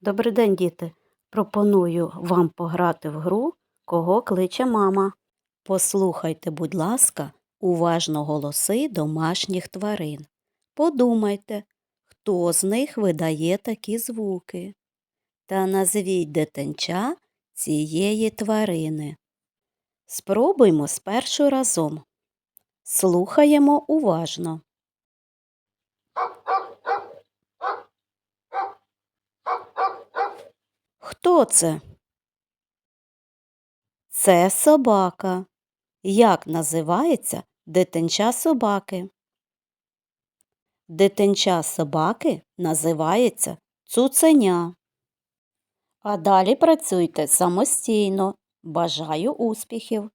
Добрий день, діти. Пропоную вам пограти в гру Кого кличе мама. Послухайте, будь ласка, уважно голоси домашніх тварин. Подумайте, хто з них видає такі звуки. Та назвіть дитинча цієї тварини. Спробуймо спершу разом. Слухаємо уважно. Хто це? Це собака. Як називається дитинча собаки? Дитинча собаки називається цуценя. А далі працюйте самостійно. Бажаю успіхів!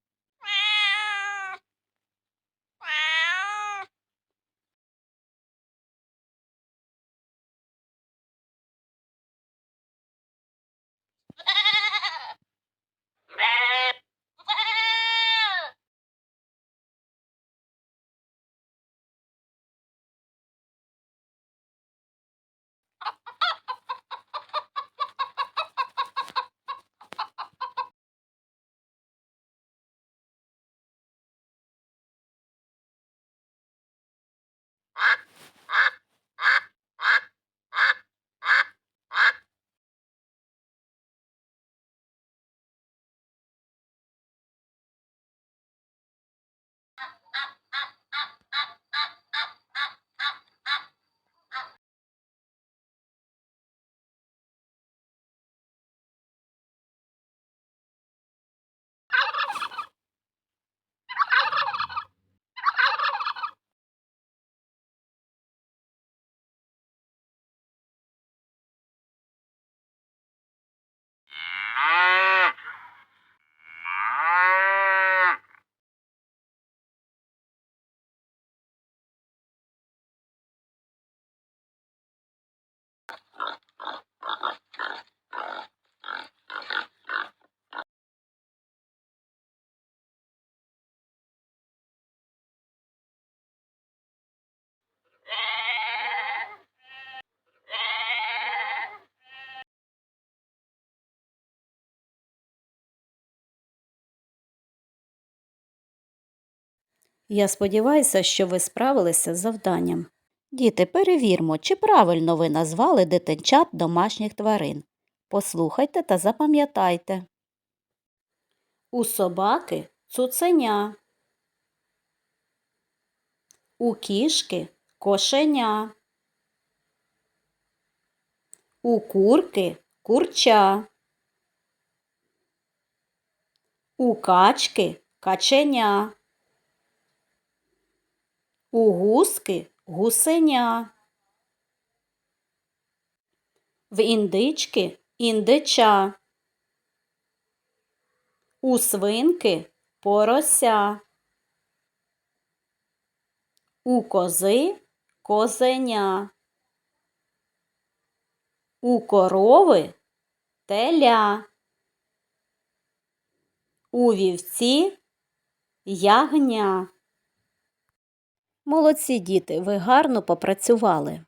Я сподіваюся, що ви справилися з завданням. Діти, перевірмо, чи правильно ви назвали дитинчат домашніх тварин. Послухайте та запам'ятайте. У собаки цуценя. У кішки кошеня. У курки курча. У качки каченя. У гуски гусеня. В індички індича. У свинки порося. У кози козеня. У корови теля. У вівці ягня. Молодці діти, ви гарно попрацювали.